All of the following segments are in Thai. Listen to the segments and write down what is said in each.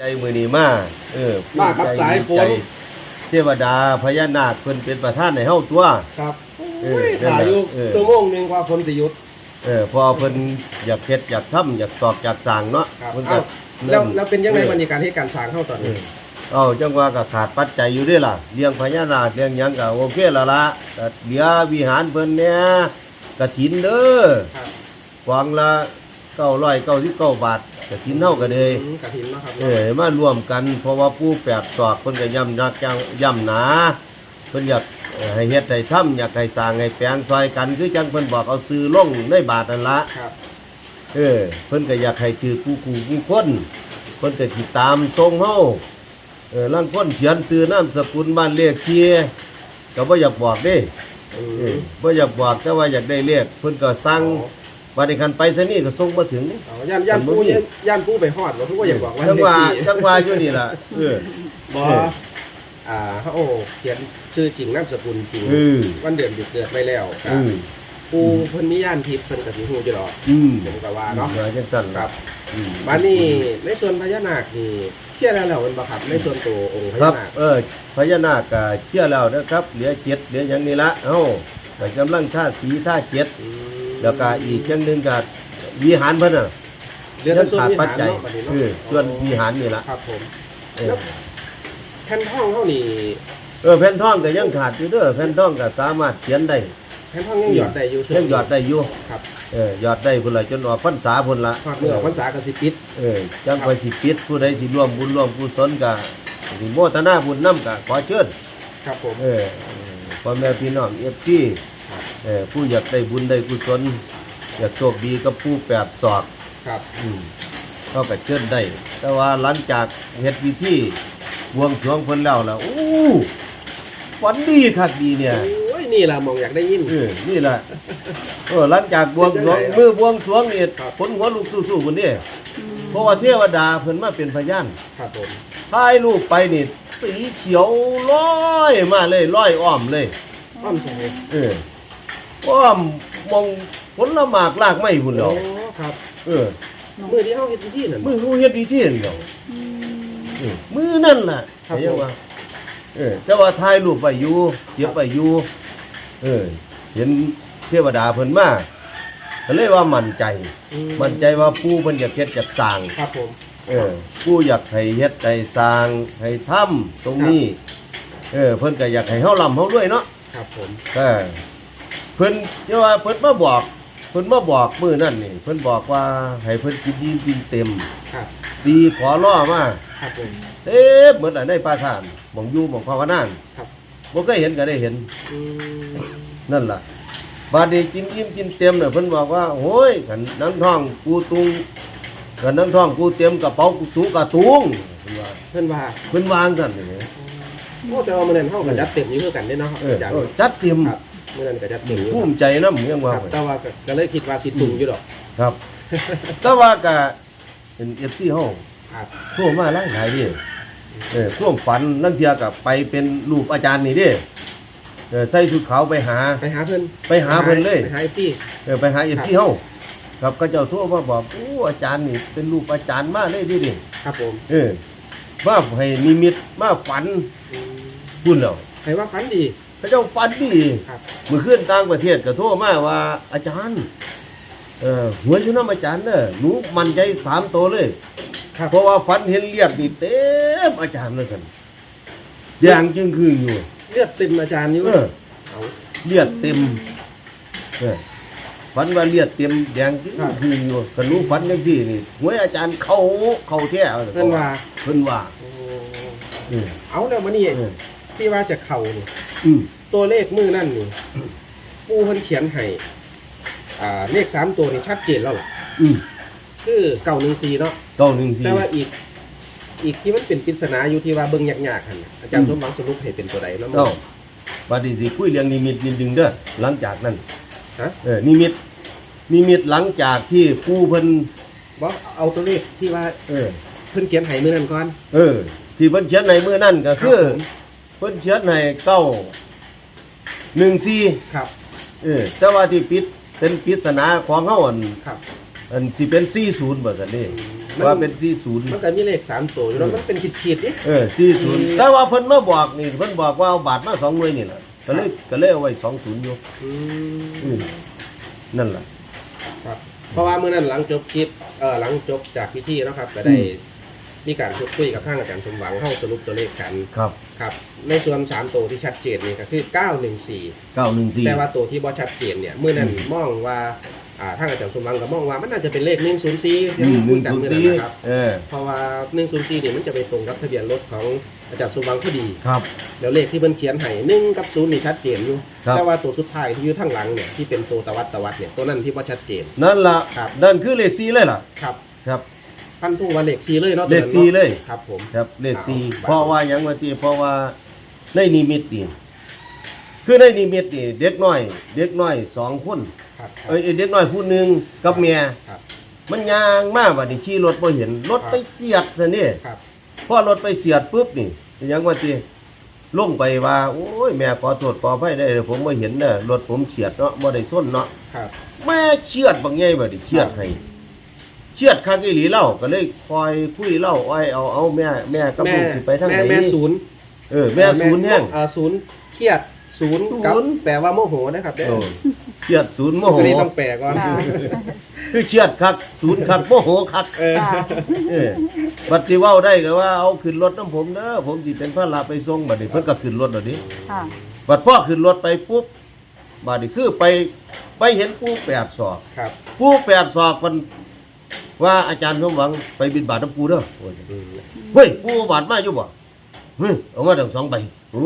ใจมือนี้มาเออมากับสายฝนใจเทวดาพญานาคเพิ่นเป็นประธานในเฮาตัว ครับเออโอ้ยถ่ายอยู่เออ ชั่วโมงหนึ่งกว่าฝนสิหยุด เออพอเพิ่นอยากเฮ็ดอยากทำอยากตอกอยากสร้างเนาะครับเพิ่นก็เอ้าแล้วริ่มแล้วเป็นยังไงออบรรยากาศให้การสร้างเข้าตอนเอนี้ อเอาจังว่าก็ขาดปัจจัยอยู่เด้วยล่ะเลี้ยงพญานาคเลี้ยงหยังก็โอเคและละก็เหลือวิหารเพิ่นเนี่ยกฐินเด้อครับ กวางละ999บาท กฐินเฮาก็เลยอืมกระถินเนาะครับเออมารวมกัน เพราะว่าผู้แปดศอกเพิ่นก็ย่ำนักย่ำย่ำหนาเพิ่นอยากเอ่อให้เฮ็ดให้ทำอยากให้สร้างให้แปลงซอยกันคือจังเพิ่นบอกเอาซื้อลงในบาทนั่นละ ครับเออเพิ่นก็อยากให้ถือคู่คู่คู่คนเพิ่นก็ติดตามทรงเฮาเออลางคนเขียนซื้อนามสกุลบ้านเลขที่ก็บ่อยากบอกเด้อืเออมบ่อยากบอกแต่ว่าอยากได้เลขเพิ่นก็สั่ง บัดนี้คันไปซะนี่ก็ส่งมาถึงเอาย่านย่านปูผมบ่มีย่านย่านปูไปฮอดว่าทุกว่าอยากบอกว่าจังว่าเลขที่จังว่าอยู่นี่ล่ะเออบอเออ อ่าเขาโอ้เขียนชื่อจริงนามสกุลจริงเออวันเดือนปีเกิดไว้แล้วคอืรับมปูเพิ่นมีย่านทิพย์เพิ่นก็สิฮู้อยู่ดอกอืมผมก็ว่าเนาะว่าจังซั่นครับอืมบ้านนี้ในส่วนพญานาคนี่เชื่อแล้วแล้วมันบ่ครับในส่วนตัวองค์พครัญาบ นาคเออพญานาคก็เชื่อแล้วนะครับ เหลือเจ็ดเหลืออย่างนี้ละเอ้าแต่กำลังท่าสีท่าเจ็ดอืม แล้วก็อีกอย่างหนึงก็วิหารเพิ่นน่ะเรื่องส่วนขาดวิปัหาจรจัยเนาะบัดนี้เอเนาะอส่วนวิหารนี่ละครับผมเอแล้อวแผ่นทองเฮานี่เออแผ่นทองก็ยังขาดอยู่เด้อแผ่นทองก็สามารถเขียนได้แผ่นทองยังหยอดได้อยู่ยังหยอดได้อยู่ครับเออหยอดได้พุ่นละจนออกพรรษาพุ่นละทอดเมื่อออกพรรษาก็สิปิดเออจังไปสิปิดผู้ใดสิร่วมบุญร่วมกุศลก็สิโมทนาบุญนํก็ขอเชิญครับผมเออพ่อแม่พี่น้องเอฟซีเออ ผู้อยากได้บุญได้กุศลอยากโชคดีกับผู้แปดศอกครับอืมเขาก็เชิญได้ แต่ว่าหลังจากเฮ็ดพิธีบวงสรวงเพิ่นแล้วล่ะโอ้ฝันดีคักดีเนี่ยโอ้ยนี่ล่ะมองอยากได้ยิน เออนี่แหละเออหลังจากบวงสรวงเป็นจังไงมือบวงสรวงนี่ครับ ผลหัวลูกสู้ๆคนนี้เพราะว่าเทวดาเพิ่นมาเป็นพยานครับผมถ่ายรูปไปนี่สีเขียวลอยมาเลยลอยอ้อมเลยอ้อมใส่เออ อ้อมมองผลละหมากลากไม้พุ่นแล้โอ้วครับเออมือที่เฮาเฮ็ดพิธีนั่นมือรู้เฮ็ดดีที่นั่นเดียวเออมือนั่นล่ะครับเห็นว่าเออ แต่ว่าถ่ายรูปไปอยู่เก็บไปอยู่เออ เห็นเทวดาเพิ่นมาก็เลยว่ามั่นใจ อืมั่นใจว่าปู่เพิ่นอยากเฮ็ดอยากสร้าง ครับผม เออปู่อยากให้เฮ็ดให้สร้างให้ทำตรงนี้ เออ เพิ่นก็อยากให้เฮาร่ำเฮารวยเนาะครับผม เออ เพิ่นเรียกว่าเพิ่นมาบอกเพิ่นมาบอกมื้อนั่นนี่เพิ่นบอกว่าให้เพิ่นกินดีกินเต็มครับดีขอร้อมาครับผมเต็มหมดอะในปราสาทหม่องอยู่หม่องภาวนานครับบ่เคยเห็นก็ได้เห็นอืมนั่นล่ะบาดนี้กินอิ่มกินเต็มน่ะเพิ่นบอกว่าโอ้ยคันนังท้องกูตุงคันนังท้องกูเต็มกระเป๋ากูสูกระตุงเพิ่นว่าเพิ่นว่าเพิ่นวางซั่นนี่โอ้แต่ว่ามื้อนั้นเฮาก็จัดเต็มอยู่คือกันเด้เนาะครับเอออาจารย์เออจัดเต็มครับ มื้อนั้นก็จัดเต็มอยู่ภูคมิใจนำยังว่ารับแต่ว่าก็ก็เลยคิดว่าสิตุงอยู่ดอกครับ แต่ว่าก็เป็น FC เฮาครับโทรมาหลายหลายดิเออความฝันลังเทียกับไปเป็นรูปอาจารย์นี่ดิเออใส่ชุดขาวไปหา ไปหาเพิ่นไปหาเพิ่นเลยไปหา FC เออไปหาเอฟซีเฮาครับก็เจ้าโทั่วมาบอกโอ้อาจารย์นี่เป็นรูปอาจารย์มาเลยดิดิครับผมเออมาให้นิมิตมาฝันอืมพุ่นแล้วให้ว่าฝันดี พระเจ้าฝันดีครับเมื่อคืนต่างประเทศก็โทรมาว่าอาจารย์ เออหัวอยู่น้ำอาจารย์เด้อหนูมั่นใจสามตัวเลย ครับเพราะว่าฝันเห็นเลียดนี่เต็มอาจารย์เลยกันแดงจึงคืออยู่ เลือดเต็มอาจารย์อยู่เออเอาเลียดเต็มเออฝันว่าเลียดเต็มแดงจึงคืออยู่กันรู้ฝันจังซี่นี่หวยอาจารย์เข้าเข้าแท้เพิ่นว่าเพิ่นว่าโอ้เออเอาแล้วมื้อนี้เออ ที่ว่าจะเข้านี่อืมตัวเลขมือนั่นนี่ปูเพิ่นเขียนให้อ่าเลขสามตัวนี่ชัดเจนแล้วล่ะ อืมคือเก่าหนึ่งสี่เนาะเก้าหนึ่งสี่ แต่ว่าอีก อีกที่มันเป็นปริศนาอยู่ที่ว่าเบิ่งยากๆหั่นน่ะอาจารย์อืสม มหวังสรุปให้เป็นตัวใดเนาะเอ้าบัดนี้สิคุยเรื่องนิมิตนิดนึงเด้อหลังจากนั้นฮะ เออนิมิตนิมิตหลังจากที่ผู้เพิ่นบ่เอาตัวเลขที่ว่าเออ เพิ่นเขียนให้มื้อนั้นก่อน เออ ที่เพิ่นเขียนในมือนั่นก็คือ ครับผม เพิ่นเขียนให้เก้าหนึ่งสี่ครับ เออแต่ว่าที่ปิดเป็นปริศนาของเฮาอันครับ อันสิเป็น40บ่ซั่นนี่มัน ว่าเป็น40มันก็มีเลขสามตัวอยู่แล้วมันเป็นขีดๆนี่ เออ40แต่ว่าเพิ่นมาบอกนี่เพิ่นบอกว่าเอาบาทมา2หน่วยนี่ล่ะก็เลยก็เลยเอาไว้20อยู่อือืมมนั่นล่ะ ครับ เพราะว่าเมื่อนั้นหลังจบคลิปเอ่อหลังจบจากพิธีเนาะครับก็ได้อื มมีการพูดคุยกับข้างอาจารย์สมหวังเข้าสรุปตัวเลขกันครับครับ ในส่วนสามตัวที่ชัดเจนนี่ก็คือ 914 914แต่ว่าตัวที่บ่ชัดเจนเนี่ยเมื่อนั้นมองว่าอ่าทางอาจารย์สมหวังก็มองว่ามันน่าจะเป็นเลข 104อืมคุยกันเมื่อนั้นนะครับ104เออเพราะว่า 104เนี่ยมันจะไปตรงกับทะเบียนรถของอาจารย์สมหวังพอดีครับแล้วเลขที่เพิ่นเขียนให้หนึ่งกับศูนย์นี่ชัดเจนอยู่ครับแต่ว่าตัวสุดท้ายที่อยู่ทางหลังเนี่ยที่เป็นตัวตวัดตวัดเนี่ยตัวนั้นที่บ่ชัดเจน นั่นล่ะครับนั่นคือเลข4เลยล่ะครับครับ พันทุ่งว่าเลข4เลยเนาะเลขตัวนั้นสี่นาะเลย ครับผมครับเลขอ่าสี่บัดเพราะว่าหยังว่าที่เพราะว่าในนิมิตนี่คือในนิมิตนี่เด็กน้อย เด็กน้อยสองคนครับเอ้ยเด็กน้อยผู้หนึ่งกับเมียครับมันยางมากว่านี่ขี่รถบ่เห็นรถไปเสียดซะนี่ครับพอรถไปเสียดปุ๊บนี่หยังว่าที่ลงไปว่าโอ้ยแม่ขอโทษขออภัยได้อผมบ่เห็นเด้อรถผมเฉียดเนาะบ่ได้ส้นเนาะครับแม่เฉียดบางใหญ่บัดนี้เฉียดให้ เฉียดคักอีหลีเล่าก็เลยคอยคุยเล่าอ้อยเอาเอาแม่แม่กับแม่ลูกสิไปทางไหนแม่แม่ศูนย์เออแม่ศูนย์แห้งเอ่อศูนย์เครียดศูนย์กับศูนย์ แปลว่าโมโหนะครับเด้เอออเฉียดศูนย์โมโหตัวนี้ต้องแปลก่อนค่ะคือเฉียดคักศูนย์คักโมโหคัก เออ ค่ะเออบัดสิเว้าได้ก็ว่าเอาขึ้นรถน้ำผมเด้อผมสิเป็นพระลาไปส่งบัดนี้เพิ่นก็ขึ้นรถแล้วดิค่ะบัดพ่อขึ้นรถไปปุ๊บบัดนี้คือไปไปเห็นปู่แปดศอกครับ ปู่แปดศอกมัน ว่าอาจารย์สมหวังไปบินบาตน้ำปูเด้อว่าซั่นอืมเฮ้ยปู่เอาบาทมาอยู่บ่เฮ้ยเอามาทั้งสองใบ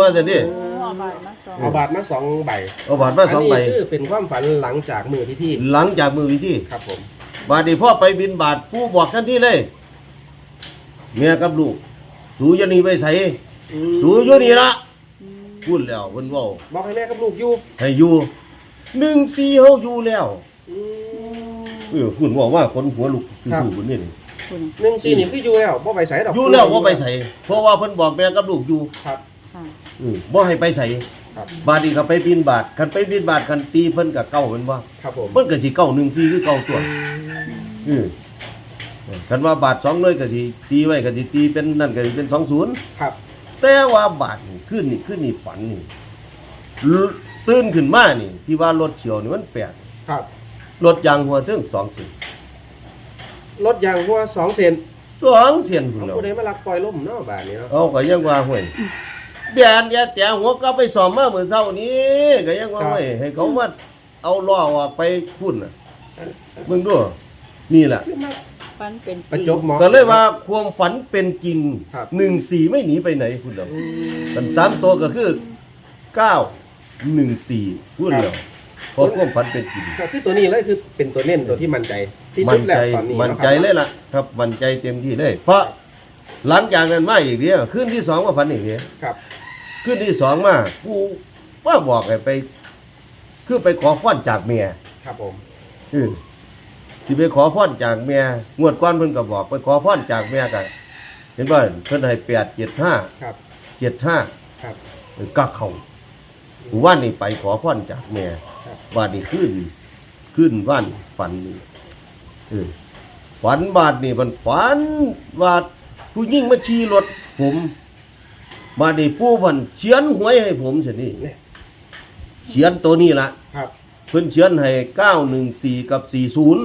ว่าซั่นดิโอ้เอาบาทมาสองเอาบาทมาสองใบเอาบาทมาสองใบนนี้คือเป็นความฝันหลังจากมือพิธีหลังจากมือวิธีครับผม บาดนี้พ่อไปบินบาทปู่บอกทันทีเลยเมียกับลูก สูอยาหนีไปใส่อืมสูอยู่นี่ละอืมพูดแล้วเพิ่นเว้าบอกให้แม่กับลูกอยู่ให้อยู่หนึ่งสี่เฮาอยู่แล้วอืม เออคุณบอกว่าคนหัวลุกสู้ๆคนนี้นี่คุณหนึ่งสี่นี่คืออยู่แล้วบ่ไปใส่ดอกอยู่แล้วบ่ไปใส่เพราะว่าเพิ่นบอกแม่กับลูกอยู่ครับ ค่ะ เออบ่ให้ไปใส่ครับบาดนี้ก็ไปบินบาทคันไปบินบาทคันตีเพิ่นก็เก้าเพิ่นว่าครับผมเพิ่นก็สิเก้าหนึ่งสี่คือเก้าตัวเออคันว่าบาทสองหน่วยก็สิตีไว้ก็สิตีเป็นนั่นก็สิเป็นสองศูนย์ครับแต่ว่าบาทนี่ขึ้นนี่ขึ้นนี่ฝันนี่ลตื่นขึ้นมานี่ ที่ว่ารถเฉียวนี่มันแปลกครับ รถยางหัวถึงสองเส้นรถยางหัวสองเซนสองเส้นพุ่นเอาแล้วผู้ใดมาลักปล่อยล่มเนาะบาทนี้เนาะเอาก็ยังว่าห่วยเบียนแย่แต่หัวก็ไปสอบมาเมื่อเช้านี้ก็ยังว่าห่วยให้เขามาเอาล้อออกไปพุ่นน่ะมึงดูนี่แหละ คือมาฟันเป็นจประริงจบหมอ ก็เลยว่าความฝันเป็นจริงครับ หนึ่งสี่ไม่หนีไปไหนคุณเดียวอืมมันสามตัวก็คือเก้าหนึ่งสี่พูดเดียว เพราะความฝันเป็นจริงครับคือตัวนี้เลยคือเป็นตัวเน้นตัวที่มั่นใจที่สุมั่ดนแล้วใจตอนนี้มั่นเาะครับใจเลยล่ะ ครับมั่นใจเต็มที่เลย เพราะหลังจากนั้นมาอีกเดียวขึ้นที่สองมาฝันอีกเดียวครับขึ้นที่สองมากูว่าบอกให้ไปคือไปขอพรจากเมียครับผมอือสิไปขอพรจากเมียงวดก้อนเพิ่นก็บอก ไปขอพรจากเมียกันเห็นบ่เพิ่นให้แปดเจ็ดห้าครับเจ็ดห้าครับก็เขา ว่านนี่ไปขอพรจากเมียครับว่านนี่ขึ้นขึ้นว่านฝันนี่เออฝันบาดนี่มันฝันว่าผู้ยิ่งมาขี่รถผมบาดนี่ผู้พันเขียนหวยให้ผมเสียนี่เนี่ยเขียนตัวนี้ละครับ เพิ่นเขียนให้เก้าหนึ่งสี่กับสี่ศูนย์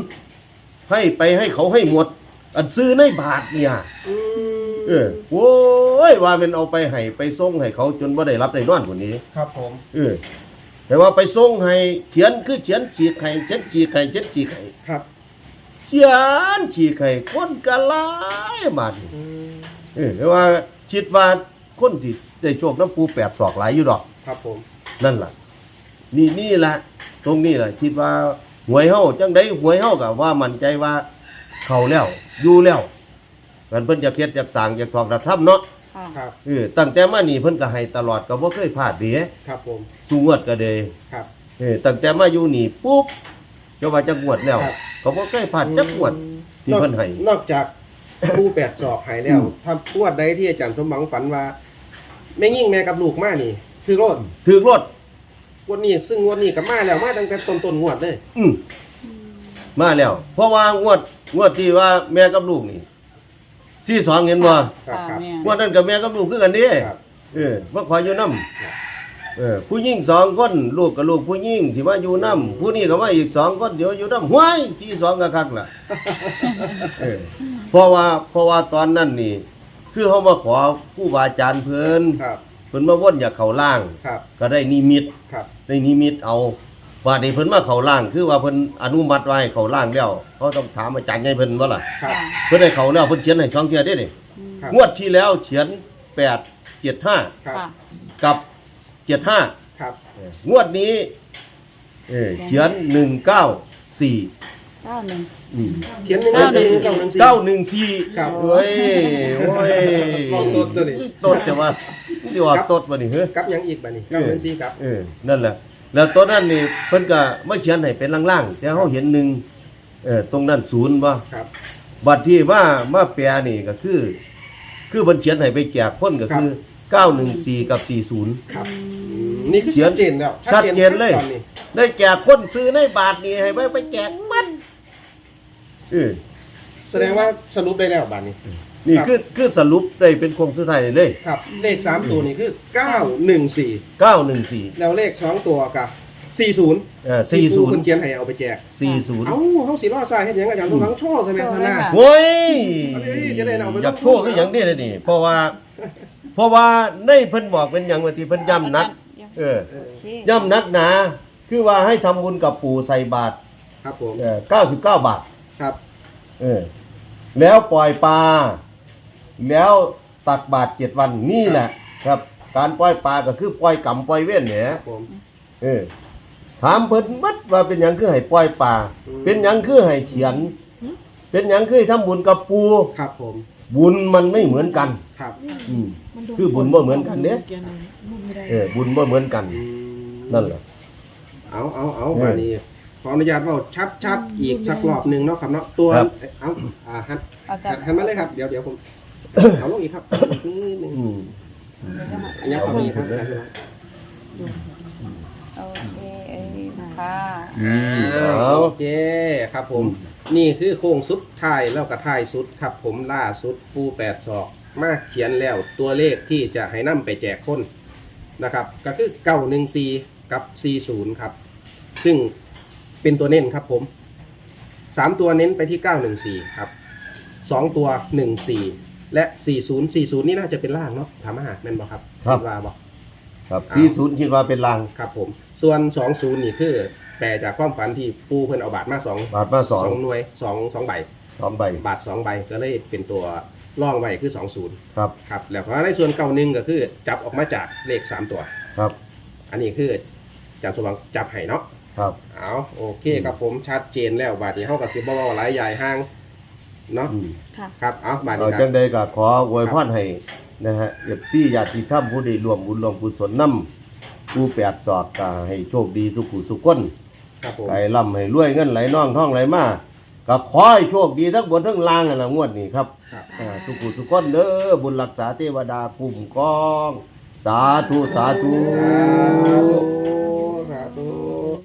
ให้ไปให้เขาให้หมด อันซื้อในบาทเนี่ยอืม เออโว้ยว่ามันเอาไปให้ไปส่งให้เขาจนว่าได้รับได้นอนคนนี้ ครับผมเออ แต่ว่าไปส่งให้เขียนคือเขียนฉีกไข่เขียนฉีกไข่เขียนฉีกไข่ครับเขียนฉีกไข่คนกะหลายบาทนี่อืมเออแต่ว่าคิดว่าคนที่ได้โชคน้ำปูแปดศอกหลายอยู่ดอก ครับผมนั่นล่ะ นี่นี่แหละตรงนี้แหละคิดว่าหวยเฮาจังได้หวยเฮากับว่ามั่นใจว่า เข้าแล้วอยู่แล้ว กันเพิ่นจะเฮ็ดจากสร้างจากทองรับทํเนาะค่ะครับ เออตั้งแต่มานี่เพิ่นก็ให้ตลอดก็บ่เคยพลาดเด้ครับผม สูงวดก็เด้ครับ เออตั้งแต่มาอยู่นี่ปุ๊บจะว่าจะงวดแล้วครับ ก็บ่เคยพลาดจักงวดที่เพิ่นให้ นอกจากผู้แปดศอกหายแล้วทำพวดใดที่อาจารย์สมหวังฝันว่าแม่ยิ่งแม่กับลูกมานี่ คือรถถือรถงวดนี้ซึ่งงวดนี้กับมาแล้วมาตั้งแต่ต้นต้นๆงวดเลยอืมมาแล้ว เพราะว่างวดงวดที่ว่าแม่กับลูกนี่ สี่สองเห็นบ่ครับค่ะครับแม่งวดนั้นกับแม่กับลูกคือกันนี่ครับ เออว่าขออยู่น้ครับำเออผู้หญิงสองคนลูกกับลูกผู้หญิงสิว่าอยู่น้ำผู้นี้ก็ว่าอีกสองคนเดี๋ยวอยู่น้ำห้วยสี่สองกะคักล่ะเออเพราะว่าเพราะว่าตอนนั้นนี่ คือเขามาขอผู้บาอาจารย์เพิ่นครับเพิ่นมาว่นอยากเข้าล่าง ครับก็ได้นิมิตครับ ได้นิมิตเอา ว่านี้เพิ่นมาเข้าล่างคือว่าเพิ่นอนุมัติไว้ให้เข้าล่างแล้วเขาต้องถามอาจารย์ใหญ่เพิ่นว่าล่ะครับค่ะเพิ่นให้เข้าแล้วเพิ่นเขียนให้สองเที่ยเด้นี่อืมครับ งวดที่แล้วเขียนแปดเจ็ดห้าครับ ค่ะ กับเจ็ดห้าครับ งวดนี้ เออเขียนหนึ่งเก้าสี่เก้าหนึ่ง เขียนหนึ่งหนึ่งสี่เก้าหนึ่งสี่ เก้าหนึ่งสี่ครับเฮ้ยโอ้ยลองต้นตัวนี้ ต้นจะว่าที่ว่าต้นมานี่เฮ้ยกับหยังอีกบัดนี้เก้าหนึ่งสี่ครับ เออนั่นแหละ แล้วตัวนั้นนี่เพิ่นก็ไม่เขียนให้เป็นล่างๆแต่เขาเห็นหนึ่งเออตรงนั้นศูนย์บ่ครับ บัดที่ว่ามาแปลนี่ก็คือ คือเพิ่นเขียนให้ไปแจกคนก็คือ 914 กับ 40 ครับอือืมมนี่คือชัดเจนแล้วชัดเจนเลยตอนนี้ได้แจกคนซื้อในบาทนี่ให้ไปไปแจกมันเออแสดงว่าสรุปได้แล้วบัดนี้นี่ ครับ คือคือสรุปได้เป็นโครงสุดท้ายเลยครับ เลขสามตัวนี้คือเก้าหนึ่งสี่914แล้วเลขสองตัวกับสี่ศูนย์เออคุณเขียนให้เอาไปแจก40เอ้า40เขาสีล่อทรายให้หยังอาจารย์ทุกครั้งโชว์ใช่ไหมท่านน่ะโอ้ยเอาไปดิเสียดายเอาไป อยากโทษก็อย่างนี้เลยนี่ เพราะว่า เพราะว่าในเพิ่นบอกเป็นอย่างว่าที่เพิ่นย้ำนัก เออ เออโอเคย่ำนักหนา คือว่าให้ทำบุญกับปู่ใส่บาทครับผม เออ99 บาท ครับ เออ แล้วปล่อยปลา แล้วตักบาทเจ็ดวันนี่แหละครับ การปล่อยปลาก็คือปล่อยกรรมปล่อยเว้นเนี่ยครับผม เออถามเพิ่นมัดว่าเป็นหยังคือให้ปล่อยปลาอืม เป็นหยังคือให้เขียนเป็นหยังคือให้ทำบุญกับปู่ครับผมบุญมันไม่เหมือนกัน ครับอืมคือบุญบ่เหมือนกันเด้เออบุญบ่เหมือนกัน อืมนั่นแหละ เอาเอาเอาเออมานี่ขออนุญาตว่าชัดชัดๆอีกสักรอบหนึ่งเนาะครับเนาะตัวครับ เอาอ่าหันอาจารย์หันมาเลยครับเดี๋ยวเดี๋ยวผม เอาลงอีกครับนิดนึงอืมอันนี้ครับนี่ครับโอเคเอ้ยค่ะอืมอ่าเอา โอเคครับผม นี่คือโค้งสุดท้ายแล้วก็ท้ายสุดครับ ผมล่าสุดปูแปดศอก มาเขียนแล้วตัวเลขที่จะให้นํไปแจกคนนะครับ ก็คือเก้าหนึ่งสี่กับสี่ศูนย์ครับ ซึ่งเป็นตัวเน้นครับผมสามตัวเน้นไปที่เก้าหนึ่งสี่ครับสองตัวหนึ่งสี่ และสี่ศูนย์สี่ศูนย์นี่น่าจะเป็นล่างเนาะถามอาหารแม่นบอกครับครับ ดว่าบอกครับที่ศูนย์คิดว่าเป็นลางครับผม ส่วนสองศูนย์นี่คือแปลจากความฝันที่ปูเพิ่นเอาบาทมาสองบาทมาสองสองหน่วยสองสองใบสองใบบาทสองใบก็เลยเป็นตัวร่องไว้คือสองศูนย์ครับครับแล้วก็ในส่วนเก้าหนึ่งก็คือจับออกมาจากเลขสามตัว ครับอันนี้คืออาจารย์สมหวังจับให้เนาะ ครับ เอาโอเคครับผมชัดเจนแล้วบาทนี้เฮากับสิบ่เว้าหลายใหญ่ห้าง เนาะอืมค่ะ ครับเอาบาทเอานี้คจัรับงใดก็ขออวยพรให้นะฮะเอฟซีญาติธรรมผู้ใดรวมบุญรวมกุศลนำผู้แปดสอดก็ให้โชคดีสุขุสุขคนครับผมไก่ล่ำให้รวยเงินไหลน่องท่องไหลมาก็ขอให้โชคดีทั้งบนทั้งล่างนั่นล่ะงวดนี้ครับครับ อ่าสุขุสุขคนเด้อบุญรักษาเทวดาคุ้มครอง สาธุสาธุ สาธุสาธุ